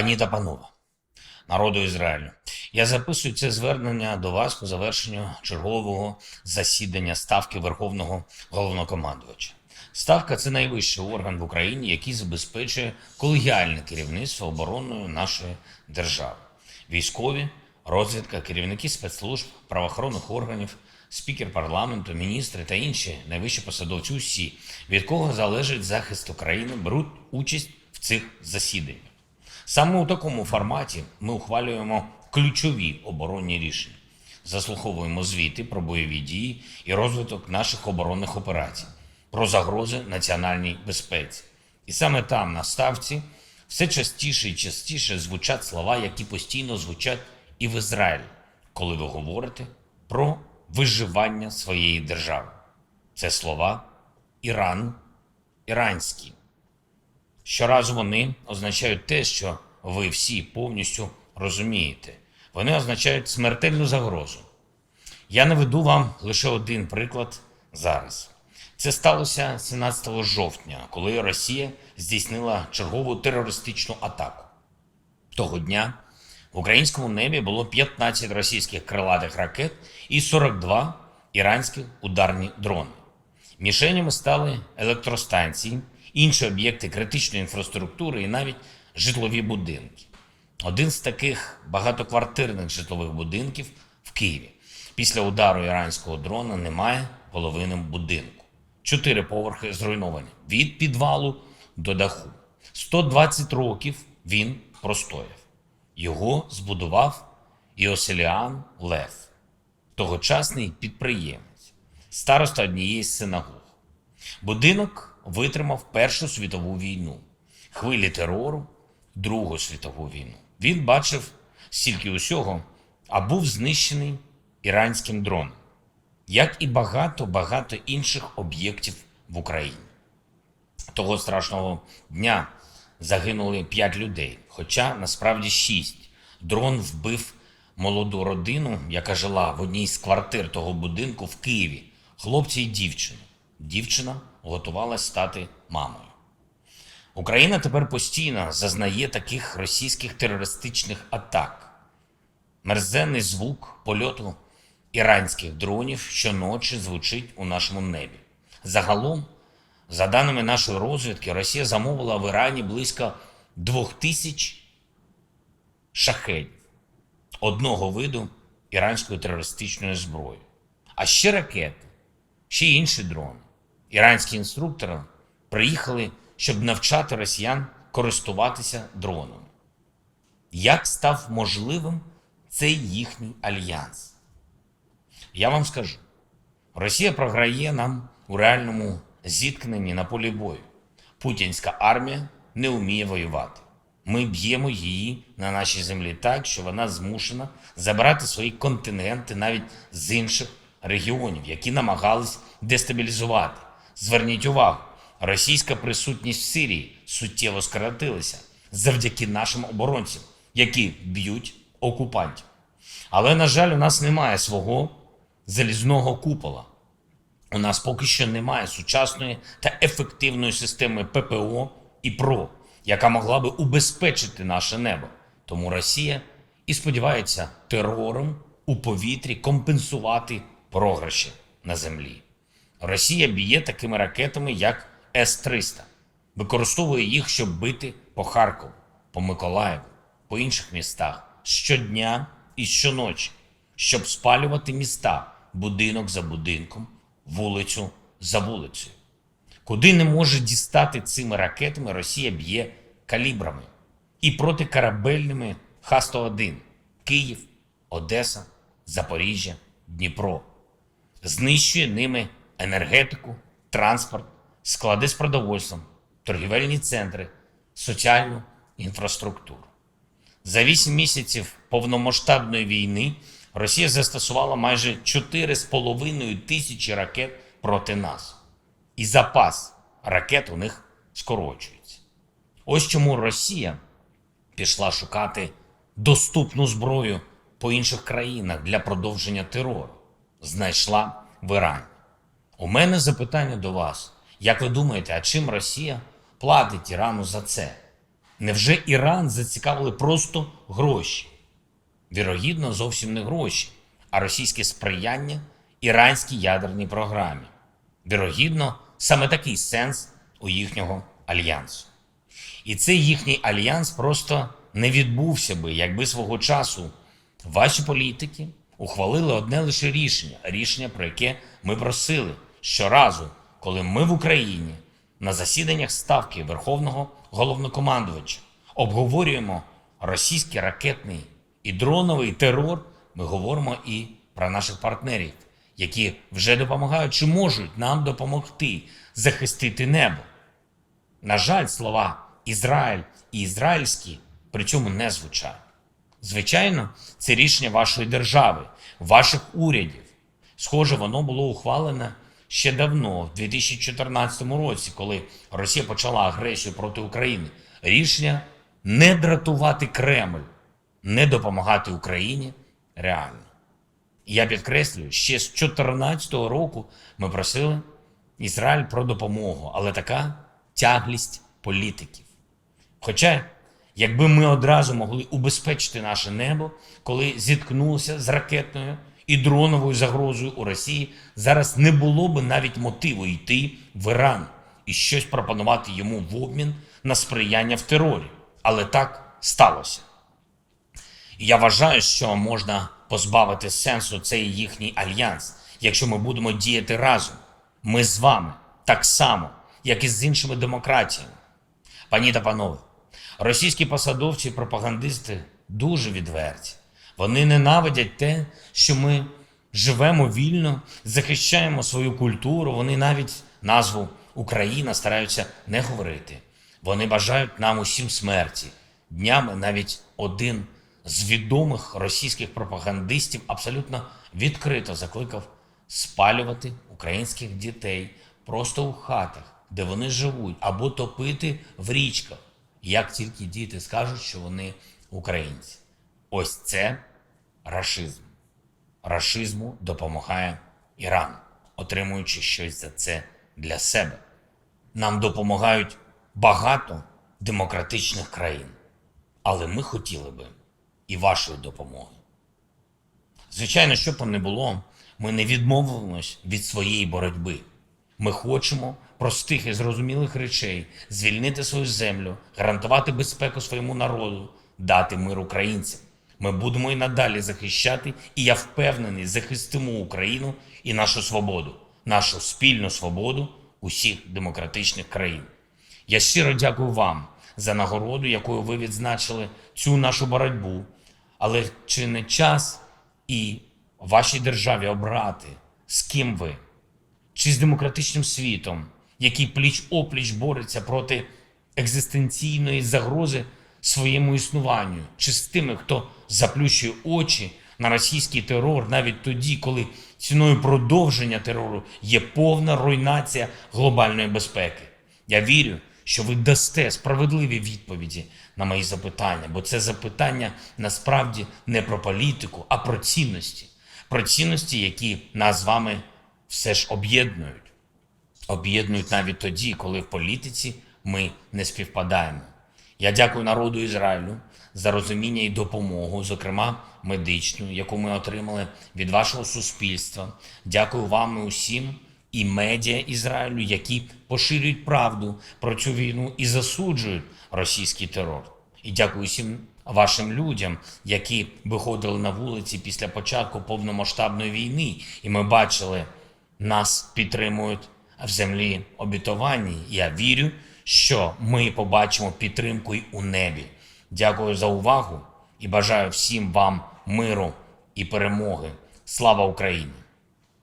Пані та панове, народу Ізраїлю, я записую це звернення до вас по завершенню чергового засідання ставки Верховного головнокомандувача. Ставка це найвищий орган в Україні, який забезпечує колегіальне керівництво обороною нашої держави. Військові, розвідка, керівники спецслужб, правоохоронних органів, спікер парламенту, міністри та інші найвищі посадовці, усі, від кого залежить захист України, беруть участь в цих засіданнях. Саме у такому форматі ми ухвалюємо ключові оборонні рішення, заслуховуємо звіти про бойові дії і розвиток наших оборонних операцій, про загрози національній безпеці. І саме там, на ставці, все частіше і частіше звучать слова, які постійно звучать і в Ізраїлі, коли ви говорите про виживання своєї держави. Це слова Іран, іранський. Щоразу вони означають те, що ви всі повністю розумієте. Вони означають смертельну загрозу. Я наведу вам лише один приклад зараз. Це сталося 17 жовтня, коли Росія здійснила чергову терористичну атаку. Того дня в українському небі було 15 російських крилатих ракет і 42 іранських ударні дрони. Мішенями стали електростанції, інші об'єкти критичної інфраструктури і навіть житлові будинки. Один з таких багатоквартирних житлових будинків в Києві. Після удару іранського дрона немає половини будинку. Чотири поверхи зруйновані від підвалу до даху. 120 років він простояв. Його збудував Іоселіан Лев, тогочасний підприємець, староста однієї з синагог. Будинок витримав Першу світову війну, хвилі терору, Другу світову війну. Він бачив стільки усього, а був знищений іранським дроном, як і багато-багато інших об'єктів в Україні. Того страшного дня загинули 5 людей, хоча насправді 6. Дрон вбив молоду родину, яка жила в одній з квартир того будинку в Києві, хлопці і дівчину. Дівчина готувалась стати мамою. Україна тепер постійно зазнає таких російських терористичних атак. Мерзенний звук польоту іранських дронів щоночі звучить у нашому небі. Загалом, за даними нашої розвідки, Росія замовила в Ірані близько двох тисяч шахедів одного виду іранської терористичної зброї. А ще ракети, ще інші дрони. Іранські інструктори приїхали, щоб навчати росіян користуватися дронами. Як став можливим цей їхній альянс? Я вам скажу: Росія програє нам у реальному зіткненні на полі бою. Путінська армія не вміє воювати. Ми б'ємо її на нашій землі так, що вона змушена забирати свої контингенти навіть з інших регіонів, які намагались дестабілізувати. Зверніть увагу, російська присутність в Сирії суттєво скоротилася завдяки нашим оборонцям, які б'ють окупантів. Але, на жаль, у нас немає свого залізного купола. У нас поки що немає сучасної та ефективної системи ППО і ПРО, яка могла би убезпечити наше небо. Тому Росія і сподівається терором у повітрі компенсувати програші на землі. Росія б'є такими ракетами, як С-300, використовує їх, щоб бити по Харкову, по Миколаєву, по інших містах щодня і щоночі, щоб спалювати міста будинок за будинком, вулицю за вулицею. Куди не може дістати цими ракетами, Росія б'є калібрами і протикорабельними Х-101 Київ, Одеса, Запоріжжя, Дніпро. Знищує ними енергетику, транспорт, склади з продовольством, торгівельні центри, соціальну інфраструктуру. За 8 місяців повномасштабної війни Росія застосувала майже 4,5 тисячі ракет проти нас. І запас ракет у них скорочується. Ось чому Росія пішла шукати доступну зброю по інших країнах для продовження терору. Знайшла в Ірані. У мене запитання до вас. Як ви думаєте, а чим Росія платить Ірану за це? Невже Іран зацікавили просто гроші? Вірогідно, зовсім не гроші, а російське сприяння іранській ядерній програмі. Вірогідно, саме такий сенс у їхнього альянсу. І цей їхній альянс просто не відбувся би, якби свого часу ваші політики ухвалили одне лише рішення рішення, про яке ми просили щоразу, коли ми в Україні на засіданнях ставки Верховного головнокомандувача обговорюємо російський ракетний і дроновий терор, ми говоримо і про наших партнерів, які вже допомагають чи можуть нам допомогти захистити небо. На жаль, слова Ізраїль і ізраїльські при цьому не звучать. Звичайно, це рішення вашої держави, ваших урядів. Схоже, воно було ухвалене ще давно, в 2014 році, коли Росія почала агресію проти України. Рішення не дратувати Кремль, не допомагати Україні реально. Я підкреслюю, ще з 2014 року ми просили Ізраїль про допомогу, але така тяглість політиків. Хоча, якби ми одразу могли убезпечити наше небо, коли зіткнулося з ракетною і дроновою загрозою у Росії, зараз не було би навіть мотиву йти в Іран і щось пропонувати йому в обмін на сприяння в терорі. Але так сталося. Я вважаю, що можна позбавити сенсу цей їхній альянс, якщо ми будемо діяти разом. Ми з вами так само, як і з іншими демократіями. Пані та панове, російські посадовці і пропагандисти дуже відверті. Вони ненавидять те, що ми живемо вільно, захищаємо свою культуру. Вони навіть назву Україна стараються не говорити. Вони бажають нам усім смерті. Днями навіть один з відомих російських пропагандистів абсолютно відкрито закликав спалювати українських дітей просто у хатах, де вони живуть, або топити в річках, як тільки діти скажуть, що вони українці. Ось це рашизм. Рашизму допомагає Іран, отримуючи щось за це для себе. Нам допомагають багато демократичних країн, але ми хотіли би і вашої допомоги. Звичайно, що б не було, ми не відмовимось від своєї боротьби. Ми хочемо простих і зрозумілих речей, звільнити свою землю, гарантувати безпеку своєму народу, дати мир українцям. Ми будемо і надалі захищати, і я впевнений, захистимо Україну і нашу свободу, нашу спільну свободу усіх демократичних країн. Я щиро дякую вам за нагороду, якою ви відзначили цю нашу боротьбу. Але чи не час і вашій державі обрати, з ким ви? Чи з демократичним світом, який пліч опліч бореться проти екзистенційної загрози своєму існуванню, чи з тими, хто заплющує очі на російський терор навіть тоді, коли ціною продовження терору є повна руйнація глобальної безпеки? Я вірю, що ви дасте справедливі відповіді на мої запитання, бо це запитання насправді не про політику, а про цінності, про цінності, які нас з вами все ж об'єднують. Об'єднують навіть тоді, коли в політиці ми не співпадаємо. Я дякую народу Ізраїлю за розуміння і допомогу, зокрема медичну, яку ми отримали від вашого суспільства. Дякую вам і усім і медіа Ізраїлю, які поширюють правду про цю війну і засуджують російський терор. І дякую всім вашим людям, які виходили на вулиці після початку повномасштабної війни, і ми бачили, нас підтримують в землі обітованій. Я вірю, що ми побачимо підтримку й у небі. Дякую за увагу і бажаю всім вам миру і перемоги. Слава Україні!